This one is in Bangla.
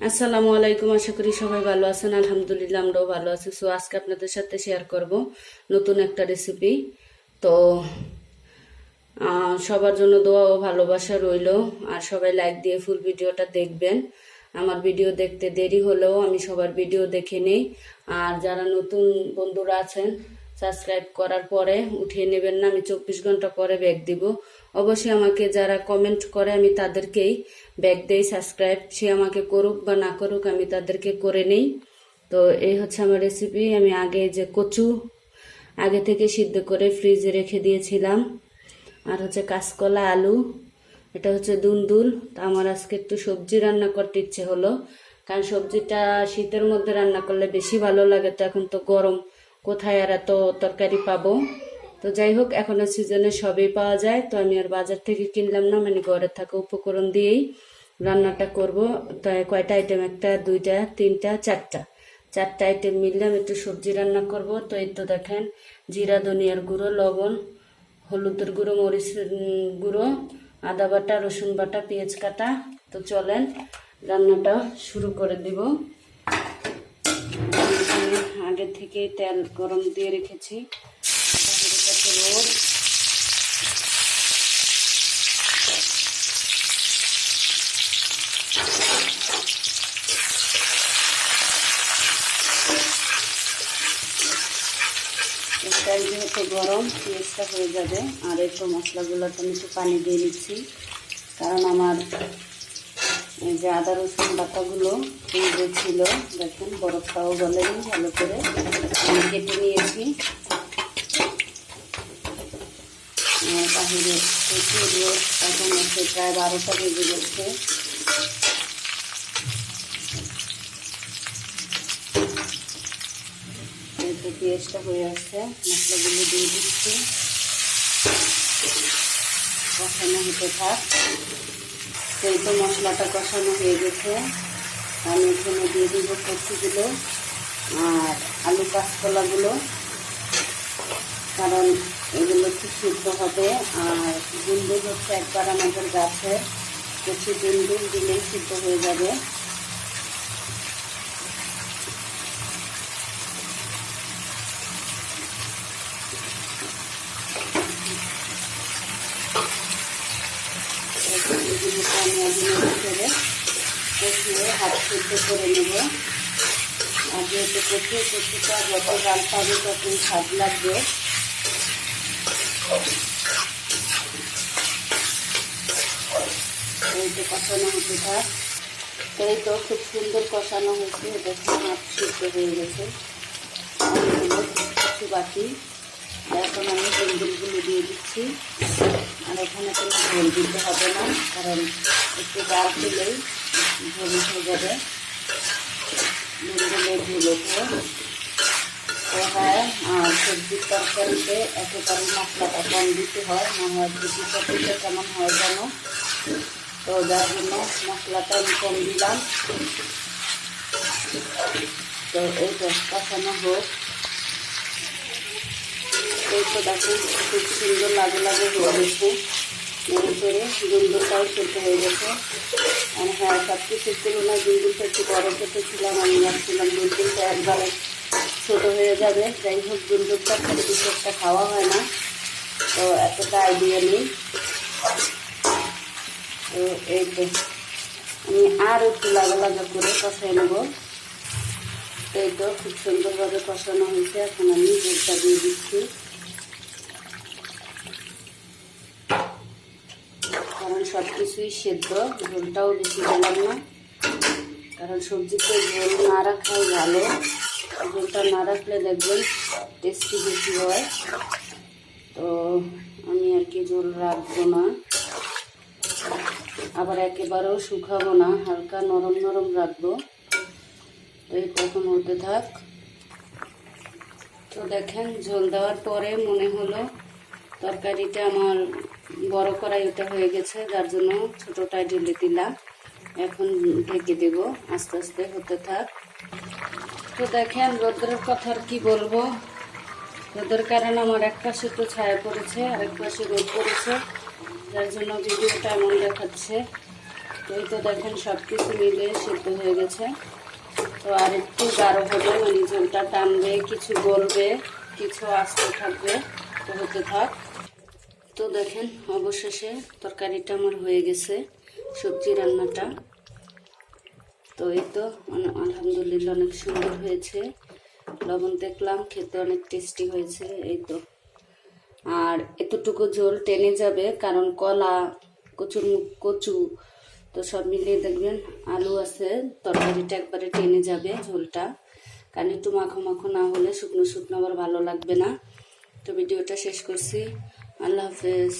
আসসালামু আলাইকুম, আশা করি সবাই ভালো আছেন। আলহামদুলিল্লাহ, আমরাও ভালো আছি। সো আজকে আপনাদের সাথে শেয়ার করব নতুন একটা রেসিপি তো সবার জন্য দোয়া ও ভালোবাসা রইল। আর সবাই লাইক দিয়ে ফুল ভিডিওটা দেখবেন। আমার ভিডিও দেখতে দেরি হলেও আমি সবার ভিডিও দেখে নেই। আর যারা নতুন বন্ধুরা আছেন সাবস্ক্রাইব করার পরে উঠিয়ে নেবেন না, আমি চব্বিশ ঘণ্টা পরে ব্যাগ দিব। অবশ্যই আমাকে যারা কমেন্ট করে, আমি তাদেরকেই ব্যাগ দেই সাবস্ক্রাইব সে আমাকে করুক বা না করুক, আমি তাদেরকে করে নেই। তো এই হচ্ছে আমার রেসিপি আমি আগে যে কচু আগে থেকে সিদ্ধ করে ফ্রিজে রেখে দিয়েছিলাম। আর হচ্ছে কাঁচকলা, আলু, এটা হচ্ছে দুন্দুল। তা আমার আজকে একটু সবজি রান্না করতে ইচ্ছে হলো। কারণ সবজিটা শীতের মধ্যে রান্না করলে বেশি ভালো লাগে, তো এখন তো গরম। কোথায় আর এত তরকারি পাবো? তো যাই হোক এখনও সিজনে সবই পাওয়া যায়। তো আমি আর বাজার থেকে কিনলাম না মানে ঘরে থাকা উপকরণ দিয়েই রান্নাটা করব। তাই কয়টা আইটেম একটা দুইটা তিনটা চারটা। চারটা আইটেম মিললাম একটু সবজি রান্না করব। তো এই তো দেখেন জিরা ধনিয়ার গুঁড়ো লবণ হলুদের গুঁড়ো মরিচের উম, গুঁড়ো আদা বাটা রসুন বাটা পেঁয়াজ কাটা। তো চলেন রান্নাটা শুরু করে দিব। আগে থেকে তেল গরম দিয়ে রেখেছি। রোদ যেহেতু গরম পেঁয়াজটা হয়ে যাবে। আর এই তো মশলাগুলোতে আমি একটু পানি দিয়ে নিচ্ছি কারণ আমার এই যে আদা রসুন বাটাগুলো ফ্রিজে ছিল, দেখেন, বরফটাও গলেনি ভালো করে। কেটে নিয়েছি। বাহিরে এখন হচ্ছে প্রায় বারোটা বেজে গেছে। পেঁয়াজটা হয়ে আসছে, মশলাগুলো দিয়ে দিচ্ছি। কষানো হতে থাক। সেই তো মশলাটা কষানো হয়ে গেছে। আমি এখানে দিয়ে দিব কচুগুলো আর আলু কাঁচকলাগুলো কারণ এগুলো একটু সিদ্ধ হবে আর গুন্ডুল হচ্ছে একবার আমাদের গাছে। কচু গুন্ডুল দিলেই সিদ্ধ হয়ে যাবে। এগুলোকে আমি একদিনের ভিতরে কষিয়ে হাত সিদ্ধ করে নেব আর যেহেতু কচু কচুটা যত জাল পাবে ততই স্বাদ লাগবে এই তো কষানো হতে থাক এই তো খুব সুন্দর কষানো হয়েছে দেখুন হাত সিদ্ধ হয়ে গেছে বাকি এখন আমি তেন্দুলগুলো দিয়ে দিচ্ছি। আর এখানে কোনো ঝোল দিতে হবে না, কারণ একটু জাল দিলেই ঝোল হয়ে যাবে। তেন্দুলের ঝোল ওঠে তো হ্যাঁ আর সবজির তরকারিতে একেবারে মশলাটা কম দিতে হয়, না হয় দুটি সবজিটা কেমন হয় যেন তো যার জন্য মশলাটা আমি কম দিলাম। তো এই তো কষানো হোক। এই তো দেখুন, খুব সুন্দর লাগে লাগে হয়ে গেছে। নেড়ে চেড়ে গুন্দুরটাও সেদ্ধ হয়ে গেছে। আর হ্যাঁ সব কিছুর তুলনায় গুন্দুরটা একটু বড় কেটেছিলাম আমি ভাবছিলাম গুন্দুরটা একবারে ছোটো হয়ে যাবে। যাই হোক গুন্দুরটা কিছু একটা খাওয়া হয় না। তো এতটা আইডিয়া নেই। তো এই তো আমি আর একটু লাগা লাগা করে কষাই নেব। এই তো, খুব সুন্দরভাবে কষানো হয়েছে। এখন আমি জলটা দিয়ে দিচ্ছি কারণ সব কিছুই সেদ্ধ, ঝোলটাও বেশি দিলাম না। কারণ সবজিতে ঝোল না রাখাই ভালো। ঝোলটা না রাখলে দেখবেন টেস্টি বেশি হয়। তো আমি আর কি ঝোল রাখব না। আবার একেবারেও শুকাবো না, হালকা নরম নরম রাখব। এই কখন হতে থাক। তো দেখেন, ঝোল দেওয়ার পরে মনে হলো তরকারিটা আমার বড় কড়াইতে হয়ে গেছে, যার জন্য ছোটোটাই ঢেলে দিলাম। এখন ঢেকে দেব, আস্তে আস্তে হতে থাক। তো দেখেন, রোদ্রের কথা কি বলব? রোদের কারণে আমার এক পাশে তো ছায়া পড়েছে আর এক পাশে রোদ পড়েছে, যার জন্য ভিডিওটা এমন দেখাচ্ছে। তো এই তো দেখেন সব কিছু মিলে সিদ্ধ হয়ে গেছে। তো আর একটু গাঢ় হবে মানে ঝোলটা টানবে, কিছু গলবে, কিছু আস্তে থাকবে, তো হতে থাক। তো দেখেন, অবশেষে তরকারিটা আমার হয়ে গেছে, সবজি রান্নাটা। তো এই তো আলহামদুলিল্লাহ অনেক সুন্দর হয়েছে। লবণ দেখলাম, খেতে অনেক টেস্টি হয়েছে, এই তো। আর এতটুকু ঝোল টেনে যাবে, কারণ কলা, কচুর মুখ কচু, তো সব মিলিয়ে দেখবেন আলু আছে, তরকারিটা একবারে টেনে যাবে ঝোলটা। কারণ একটু মাখো মাখো না হলে শুকনো শুকনো আবার ভালো লাগবে না। তো ভিডিওটা শেষ করছি। আল্লাহ হাফেজ